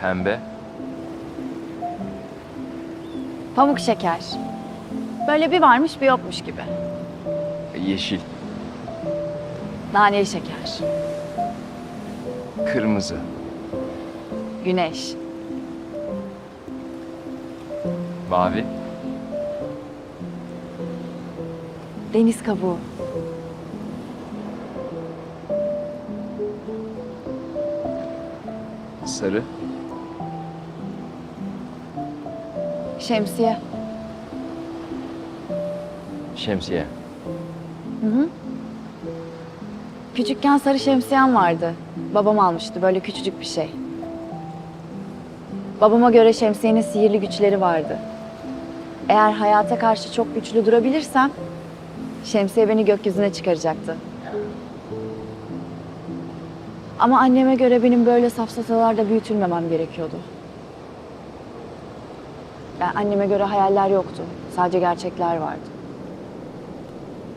Pembe. Pamuk şeker. Böyle bir varmış bir yokmuş gibi. Yeşil. Naneli şeker. Kırmızı. Güneş. Mavi. Deniz kabuğu. Sarı. Şemsiye. Şemsiye. Küçükken sarı şemsiyem vardı. Babam almıştı böyle küçücük bir şey. Babama göre şemsiyenin sihirli güçleri vardı. Eğer hayata karşı çok güçlü durabilirsem şemsiye beni gökyüzüne çıkaracaktı. Ama anneme göre benim böyle safsatalarda büyütülmemem gerekiyordu. Yani anneme göre hayaller yoktu. Sadece gerçekler vardı.